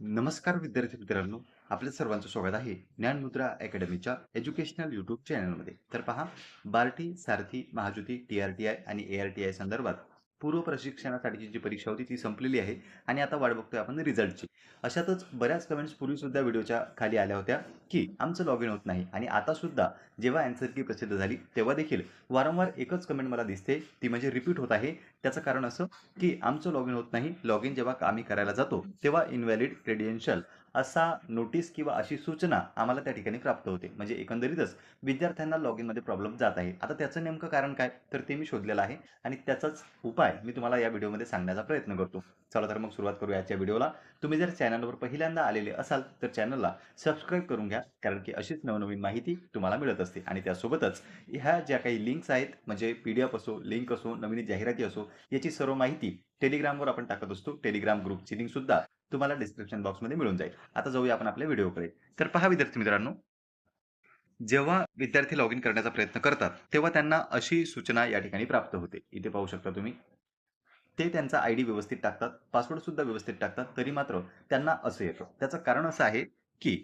नमस्कार विद्यार्थी मित्रांनो आपल्या सर्वांचं स्वागत आहे ज्ञानमुद्रा अकॅडमीच्या एज्युकेशनल युट्यूब चॅनलमध्ये तर पहा BARTI Sarathi Mahajyoti T R T I आणि ए आर टी आय संदर्भात पूर्व प्रशिक्षणासाठीची जी परीक्षा होती ती संपलेली आहे. आणि आता वाट बघतोय आपण रिझल्टची. अशातच बऱ्याच कमेंट्स पूर्वीसुद्धा व्हिडिओच्या खाली आल्या होत्या की आमचं लॉग इन होत नाही. आणि आता सुद्धा जेव्हा अँसर की प्रसिद्ध झाली तेव्हा देखील वारंवार एकच कमेंट मला दिसते. ती म्हणजे रिपीट होत आहे. त्याचं कारण असं की आमचं लॉग इन होत नाही. लॉग इन जेव्हा आम्ही करायला जातो तेव्हा इनव्हॅलिड क्रेडियन्शियल असा नोटीस किंवा अशी सूचना आम्हाला त्या ठिकाणी प्राप्त होते. म्हणजे एकंदरीतच विद्यार्थ्यांना लॉग इनमध्ये प्रॉब्लेम जात आहे. आता त्याचं नेमकं कारण काय? तर ते मी शोधलेलं आहे आणि त्याचाच उपाय मी तुम्हाला या व्हिडिओमध्ये सांगण्याचा प्रयत्न करतो. चला तर मग सुरुवात करूया आजच्या व्हिडिओला. तुम्ही जर चॅनलवर पहिल्यांदा आलेले असाल तर चॅनलला सबस्क्राईब करून घ्या कारण की अशीच नवनवीन माहिती तुम्हाला मिळत असते. आणि त्यासोबतच ह्या ज्या काही लिंक्स आहेत म्हणजे पी डी एफ असो लिंक असो नवीन जाहिराती असो याची सर्व माहिती टेलिग्रामवर आपण टाकत असतो. टेलिग्राम ग्रुपची लिंकसुद्धा तुम्हाला डिस्क्रिप्शन बॉक्समध्ये मिळून जाईल. आता जाऊया आपण आपल्या व्हिडिओकडे तर पहा विद्यार्थी मित्रांनो जेव्हा विद्यार्थी लॉग इन करण्याचा प्रयत्न करतात तेव्हा त्यांना अशी सूचना या ठिकाणी प्राप्त होते. इथे पाहू शकता तुम्ही. ते त्यांचा आय डी व्यवस्थित टाकतात पासवर्ड सुद्धा व्यवस्थित टाकतात तरी मात्र त्यांना असं येतं. त्याचं कारण असं आहे की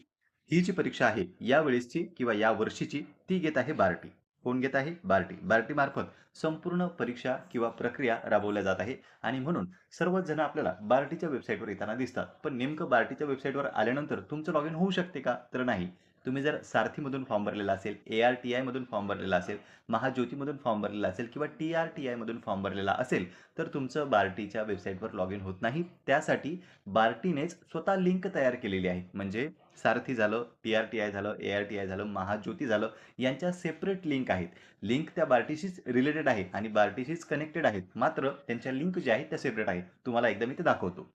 ही जी परीक्षा आहे या वेळेसची किंवा या वर्षीची ती घेत आहे बार्टी. कोण घेत आहे? बार्टी. बार्टी मार्फत संपूर्ण परीक्षा किंवा प्रक्रिया राबवल्या जात आहे. आणि म्हणून सर्वच जण आपल्याला बार्टीच्या वेबसाईटवर येताना दिसतात. पण नेमकं बार्टीच्या वेबसाईटवर आल्यानंतर तुमचं लॉग इन होऊ शकते का? तर नाही. तुम्ही जर सारथीमधून फॉर्म भरलेला असेल ए आर टी आयमधून फॉर्म भरलेला असेल महाज्योतीमधून फॉर्म भरलेला असेल किंवा टी आर टी आयमधून फॉर्म भरलेला असेल तर तुमचं बार्टीच्या वेबसाईटवर लॉग इन होत नाही. त्यासाठी बार्टीनेच स्वतः लिंक तयार केलेली आहे. म्हणजे सारथी झालं टी आर टी आय झालं ए आर टी आय झालं महाज्योती झालं यांच्या सेपरेट लिंक आहेत. लिंक त्या बार्टीशीच रिलेटेड आहे आणि बार्टीशीच कनेक्टेड आहेत. मात्र त्यांच्या लिंक ज्या आहेत त्या सेपरेट आहेत. तुम्हाला एकदा मी ते दाखवतो.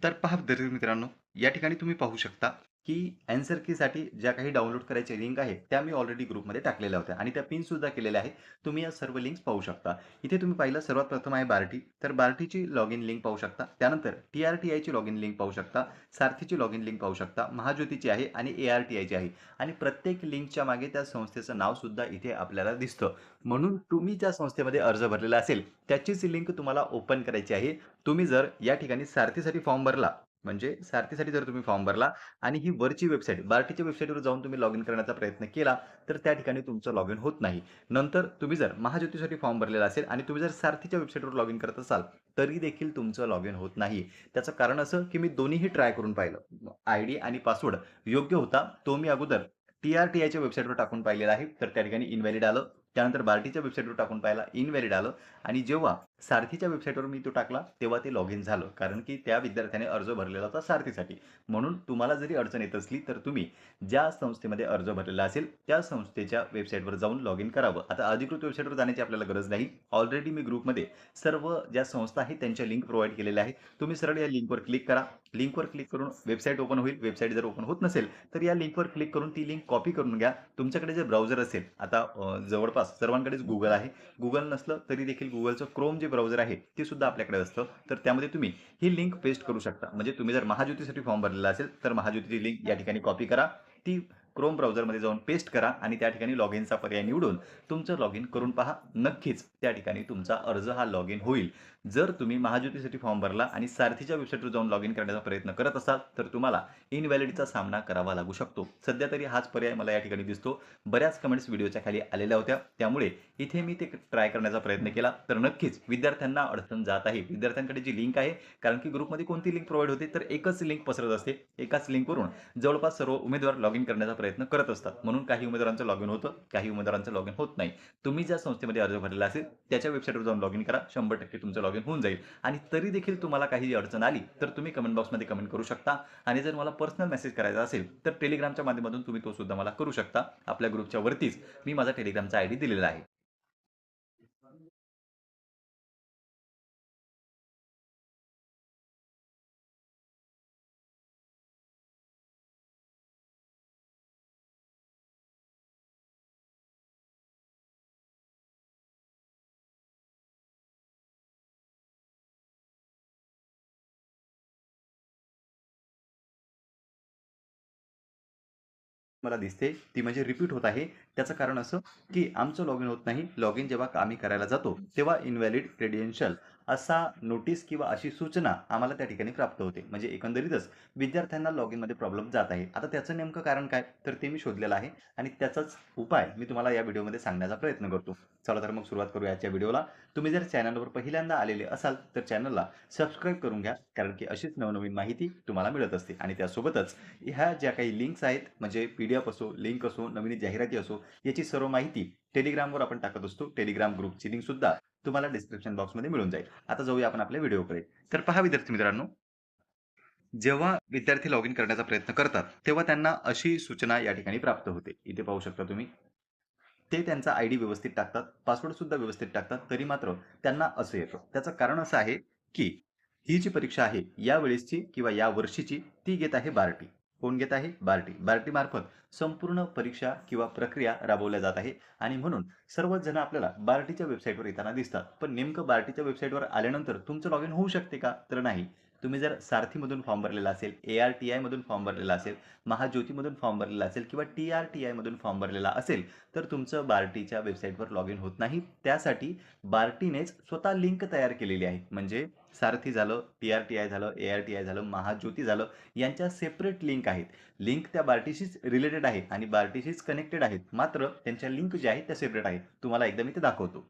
तर पहा विद्यार्थी मित्रांनो या ठिकाणी तुम्ही पाहू शकता की अँसर कीसाठी ज्या काही डाउनलोड करायच्या लिंक आहे त्या मी ऑलरेडी ग्रुपमध्ये टाकलेल्या होत्या. आणि त्या पिनसुद्धा केलेल्या आहे तुम्ही या सर्व लिंक्स पाहू शकता. इथे तुम्ही पाहिलं सर्वात प्रथम आहे बार्टी तर बार्टीची लॉग इन लिंक पाहू शकता. त्यानंतर टी आर टी आयची लॉग इन लिंक पाहू शकता. सारथीची लॉग इन लिंक पाहू शकता. महाज्योतीची आहे आणि ए आर टी आयची आहे. आणि प्रत्येक लिंकच्या मागे त्या संस्थेचं नावसुद्धा इथे आपल्याला दिसतं. म्हणून तुम्ही ज्या संस्थेमध्ये अर्ज भरलेला असेल त्याचीच लिंक तुम्हाला ओपन करायची आहे. तुम्ही जर या ठिकाणी सारथीसाठी फॉर्म भरला म्हणजे सारथीसाठी जर तुम्ही फॉर्म भरला आणि ही वरची वेबसाईट बार्टीच्या वेबसाईटवर जाऊन तुम्ही लॉग इन करण्याचा प्रयत्न केला तर त्या ठिकाणी तुमचं लॉग इन होत नाही. नंतर तुम्ही जर महाज्योतीसाठी फॉर्म भरलेला असेल आणि तुम्ही जर सारथीच्या वेबसाईटवर लॉग इन करत असाल तरी देखील तुमचं लॉग इन होत नाही. त्याचं कारण असं की मी दोन्हीही ट्राय करून पाहिलं. आय डी आणि पासवर्ड योग्य होता तो मी अगोदर टी आर टी आयच्या वेबसाईटवर टाकून पाहिलेला आहे. तर त्या ठिकाणी इनव्हॅलिड आलं. त्यानंतर बार्टीच्या वेबसाईटवर टाकून पाहिला इनव्हॅलिड आलं. आणि जेव्हा सारथीच्या वेबसाईटवर मी तो टाकला तेव्हा ते लॉग इन झालं. कारण की त्या विद्यार्थ्याने अर्ज भरलेला होता सारथीसाठी. म्हणून तुम्हाला जरी अडचण येत असली तर तुम्ही ज्या संस्थेमध्ये अर्ज भरलेला असेल त्या संस्थेच्या वेबसाईटवर जाऊन लॉग इन करावं. आता अधिकृत वेबसाईटवर जाण्याची आपल्याला गरज नाही. ऑलरेडी मी ग्रुपमध्ये सर्व ज्या संस्था आहेत त्यांच्या लिंक प्रोव्हाइड केलेल्या आहे तुम्ही सरळ या लिंकवर क्लिक करा. लिंकवर क्लिक करून वेबसाईट ओपन होईल. वेबसाईट जर ओपन होत नसेल तर या लिंकवर क्लिक करून ती लिंक कॉपी करून घ्या. तुमच्याकडे जे ब्राउझर असेल आता जवळपास सर्वांकडेच गुगल आहे. गुगल नसलं तरी देखील गुगलचं क्रोम जे ब्राउझर आहे ते सुद्धा आपल्याकडे असतं. तर त्यामध्ये तुम्ही ही लिंक पेस्ट करू शकता. म्हणजे तुम्ही जर महाज्योतीसाठी फॉर्म भरलेला असेल तर महाज्योतीची लिंक या ठिकाणी कॉपी करा. ती क्रोम ब्राउझरमध्ये जाऊन पेस्ट करा आणि त्या ठिकाणी लॉग इनचा पर्याय निवडून तुमचं लॉग इन करून पहा. नक्कीच त्या ठिकाणी तुमचा अर्ज हा लॉग इन होईल. जर तुम्ही महाज्योतीसाठी फॉर्म भरला आणि सारथीच्या वेबसाईटवर जाऊन लॉग इन करण्याचा प्रयत्न करत असाल तर तुम्हाला इनव्हॅलिडीचा सामना करावा लागू शकतो. सध्या तरी हाच पर्याय मला या ठिकाणी दिसतो. बऱ्याच कमेंट्स व्हिडिओच्या खाली आलेल्या होत्या. त्यामुळे इथे मी ते ट्राय करण्याचा प्रयत्न केला. तर नक्कीच विद्यार्थ्यांना अडचण जात आहे. विद्यार्थ्यांकडे जी लिंक आहे कारण की ग्रुपमध्ये कोणती लिंक प्रोव्हाइड होते तर एकच लिंक पसरत असते. एकाच लिंकवरून जवळपास सर्व उमेदवार लॉग इन करण्याचा प्रयत्न प्रयत्न करत असतात. म्हणून काही उमेदवारांचं लॉग इन होतं काही उमेदवारांचं लॉग इन होत नाही. तुम्ही ज्या संस्थेमध्ये अर्ज भरलेला असेल त्याच्या वेबसाईटवर जाऊन लॉग इन करा. शंभर टक्के तुमचं लॉग इन होऊन जाईल. आणि तरी देखील तुम्हाला काही अडचण आली तर तुम्ही कमेंट बॉक्समध्ये कमेंट करू शकता. आणि जर मला पर्सनल मेसेज करायचा असेल तर टेलिग्रामच्या माध्यमातून तुम्ही तो सुद्धा मला करू शकता. आपल्या ग्रुपच्या वरतीच मी माझा टेलिग्रामचा आय डी दिलेला आहे. मला दिसते ती म्हणजे रिपीट होत आहे. त्याचं कारण असं की आमचं लॉग इन होत नाही. लॉग इन जेव्हा आम्ही करायला जातो तेव्हा इनव्हॅलिड क्रेडेन्शियल असा नोटीस किंवा अशी सूचना आम्हाला त्या ठिकाणी प्राप्त होते. म्हणजे एकंदरीतच विद्यार्थ्यांना लॉग इनमध्ये प्रॉब्लेम जात आहे. आता त्याचं नेमकं कारण काय? तर ते मी शोधलेलं आहे आणि त्याचाच उपाय मी तुम्हाला या व्हिडिओमध्ये सांगण्याचा प्रयत्न करतो. चला तर मग सुरुवात करूया आजच्या व्हिडिओला तुम्ही जर चॅनलवर पहिल्यांदा आलेले असाल तर चॅनलला सबस्क्राईब करून घ्या कारण की अशीच नवनवीन माहिती तुम्हाला मिळत असते. आणि त्यासोबतच ह्या ज्या काही लिंक्स आहेत म्हणजे पी डी एफ असो लिंक असो नवीन जाहिराती असो याची सर्व माहिती टेलिग्रामवर आपण टाकत असतो. टेलिग्राम ग्रुपची लिंक सुद्धा तुम्हाला डिस्क्रिप्शन बॉक्समध्ये मिळून जाईल. आता जाऊया आपण आपल्या व्हिडिओकडे तर पहा विद्यार्थी मित्रांनो जेव्हा विद्यार्थी लॉग इन करण्याचा प्रयत्न करतात तेव्हा त्यांना अशी सूचना या ठिकाणी प्राप्त होते. इथे पाहू शकता तुम्ही. ते त्यांचा आय डी व्यवस्थित टाकतात पासवर्ड सुद्धा व्यवस्थित टाकतात तरी मात्र त्यांना असं येतं. त्याचं कारण असं आहे की ही जी परीक्षा आहे या वेळेसची किंवा या वर्षीची ती घेत आहे बार्टी. कोण घेत आहे? बार्टी. बार्टी मार्फत संपूर्ण परीक्षा किंवा प्रक्रिया राबवल्या जात आहे. आणि म्हणून सर्वच जण आपल्याला बार्टीच्या वेबसाईटवर येताना दिसतात. पण नेमकं बार्टीच्या वेबसाईटवर आल्यानंतर तुमचं लॉग इन होऊ शकते का? तर नाही. तुम्ही जर सारथीमधून फॉर्म भरलेला असेल ए आर टी आयमधून फॉर्म भरलेला असेल महाज्योतीमधून फॉर्म भरलेला असेल किंवा टी आर टी आयमधून फॉर्म भरलेला असेल तर तुमचं बार्टीच्या वेबसाईटवर लॉग इन होत नाही. त्यासाठी बार्टीनेच स्वतः लिंक तयार केलेली आहे. म्हणजे सारथी झालं टी आर टी आय झालं ए आर टी आय झालं महाज्योती झालं यांच्या सेपरेट लिंक आहेत. लिंक त्या बार्टीशीच रिलेटेड आहेत आणि बार्टीशीच कनेक्टेड आहेत. मात्र त्यांच्या लिंक ज्या आहेत त्या सेपरेट आहेत. तुम्हाला एकदा मी ते दाखवतो.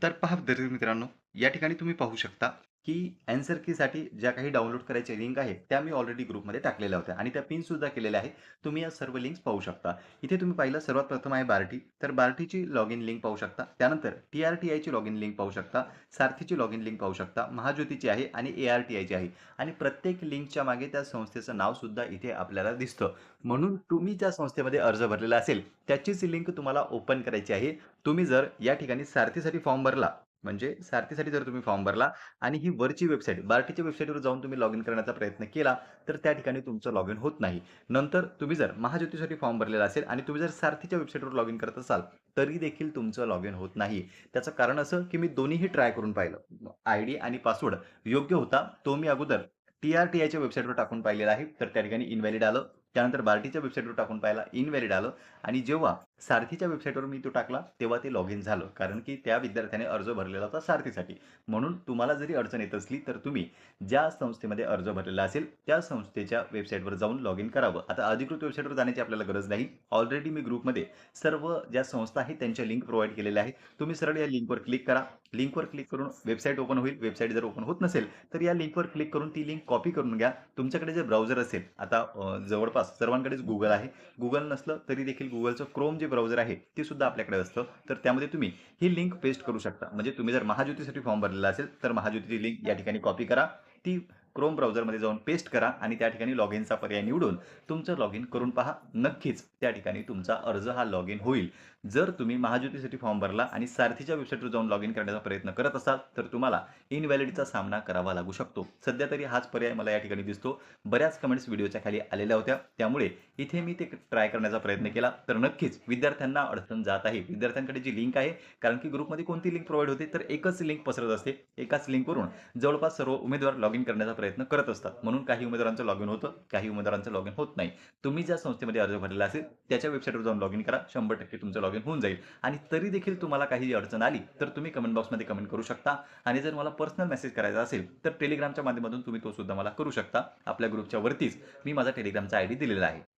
तर पहा विद्यार्थी मित्रांनो या ठिकाणी तुम्ही पाहू शकता की अँसर कीसाठी ज्या काही डाउनलोड करायच्या लिंक आहे त्या मी ऑलरेडी ग्रुपमध्ये टाकलेल्या होत्या. आणि त्या पिन सुद्धा केलेल्या आहेत. तुम्ही या सर्व लिंक्स पाहू शकता. इथे तुम्ही पाहिलं सर्वात प्रथम आहे बार्टी. तर बार्टीची लॉग इन लिंक पाहू शकता. त्यानंतर टी आर टी आयची लॉग इन लिंक पाहू शकता. सारथीची लॉग इन लिंक पाहू शकता. महाज्योतीची आहे आणि ए आर टी आयची आहे. आणि प्रत्येक लिंकच्या मागे त्या संस्थेचं नावसुद्धा इथे आपल्याला दिसतं. म्हणून तुम्ही ज्या संस्थेमध्ये अर्ज भरलेला असेल त्याचीच लिंक तुम्हाला ओपन करायची आहे. तुम्ही जर या ठिकाणी सारथीसाठी फॉर्म भरला म्हणजे सारथीसाठी जर तुम्ही फॉर्म भरला आणि ही वरची वेबसाईट बार्टीच्या वेबसाईटवर जाऊन तुम्ही लॉग इन करण्याचा प्रयत्न केला तर त्या ठिकाणी तुमचं लॉग इन होत नाही. नंतर तुम्ही जर महाज्योतीसाठी फॉर्म भरलेला असेल आणि तुम्ही जर सारथीच्या वेबसाईटवर लॉग इन करत असाल तरी देखील तुमचं लॉग इन होत नाही. त्याचं कारण असं की मी दोन्हीही ट्राय करून पाहिलं. आय डी आणि पासवर्ड योग्य होता तो मी अगोदर टी आर टी आयच्या वेबसाईटवर टाकून पाहिलेला आहे. तर त्या ठिकाणी इनव्हॅलिड आलं. त्यानंतर बार्टीच्या वेबसाईटवर टाकून पाहिला इनव्हॅलिड आलं. आणि जेव्हा सारथीच्या वेबसाईटवर मी तो टाकला तेव्हा ते लॉग इन झालं. कारण की त्या विद्यार्थ्याने अर्ज भरलेला होता सारथीसाठी. म्हणून तुम्हाला जरी अडचण येत असली तर तुम्ही ज्या संस्थेमध्ये अर्ज भरलेला असेल त्या संस्थेच्या वेबसाईटवर जाऊन लॉग इन करावं. आता अधिकृत वेबसाईटवर जाण्याची आपल्याला गरज नाही. ऑलरेडी मी ग्रुपमध्ये सर्व ज्या संस्था आहेत त्यांच्या लिंक प्रोव्हाइड केलेल्या आहे तुम्ही सरळ या लिंकवर क्लिक करा. लिंकवर क्लिक करून वेबसाईट ओपन होईल. वेबसाईट जर ओपन होत नसेल तर या लिंकवर क्लिक करून ती लिंक कॉपी करून घ्या. तुमच्याकडे जे ब्राउझर असेल आता जवळपास सर्वांकडेच गुगल आहे. गुगल नसलं तरी देखील गुगलचं क्रोम जे ब्राउझर आहे ते सुद्धा आपल्याकडे असतं. तर त्यामध्ये तुम्ही ही लिंक पेस्ट करू शकता. म्हणजे तुम्ही जर महाज्योतीसाठी फॉर्म भरलेला असेल तर महाज्योतीची लिंक या ठिकाणी कॉपी करा. ती क्रोम ब्राउझरमध्ये जाऊन पेस्ट करा आणि त्या ठिकाणी लॉग इनचा पर्याय निवडून तुमचं लॉग इन करून पहा. नक्कीच त्या ठिकाणी तुमचा अर्ज हा लॉग इन होईल. जर तुम्ही महाज्योतीसाठी फॉर्म भरला आणि सारथीच्या वेबसाईटवर जाऊन लॉग इन करण्याचा प्रयत्न करत असाल तर तुम्हाला इनव्हॅलिडीचा सामना करावा लागू शकतो. सध्या तरी हाच पर्याय मला या ठिकाणी दिसतो. बऱ्याच कमेंट्स व्हिडिओच्या खाली आलेल्या होत्या. त्यामुळे इथे मी ते ट्राय करण्याचा प्रयत्न केला. तर नक्कीच विद्यार्थ्यांना अडचण जात आहे. विद्यार्थ्यांकडे जी लिंक आहे कारण की ग्रुपमध्ये कोणती लिंक प्रोव्हाइड होते तर एकच लिंक पसरत असते. एकाच लिंकवरून जवळपास सर्व उमेदवार लॉग इन करण्याचा प्रयत्न करत असतात. म्हणून काही उमेदवारांचं लॉग इन होतं काही उमेदवारांचं लॉग इन होत नाही. तुम्ही ज्या संस्थेमध्ये अर्ज भरलेला असेल त्याच्या वेबसाईटवर जाऊन लॉग इन करा. शंभर टक्के तुमचं लॉग इन होऊन जाईल. आणि तरी देखील तुम्हाला काही अडचण आली तर तुम्ही कमेंट बॉक्समध्ये कमेंट करू शकता. आणि जर मला पर्सनल मेसेज करायचा असेल तर टेलिग्रामच्या माध्यमातून तुम्ही तो सुद्धा मला करू शकता. आपल्या ग्रुपच्या वरतीच मी माझा टेलिग्रामचा आय डी दिलेला आहे.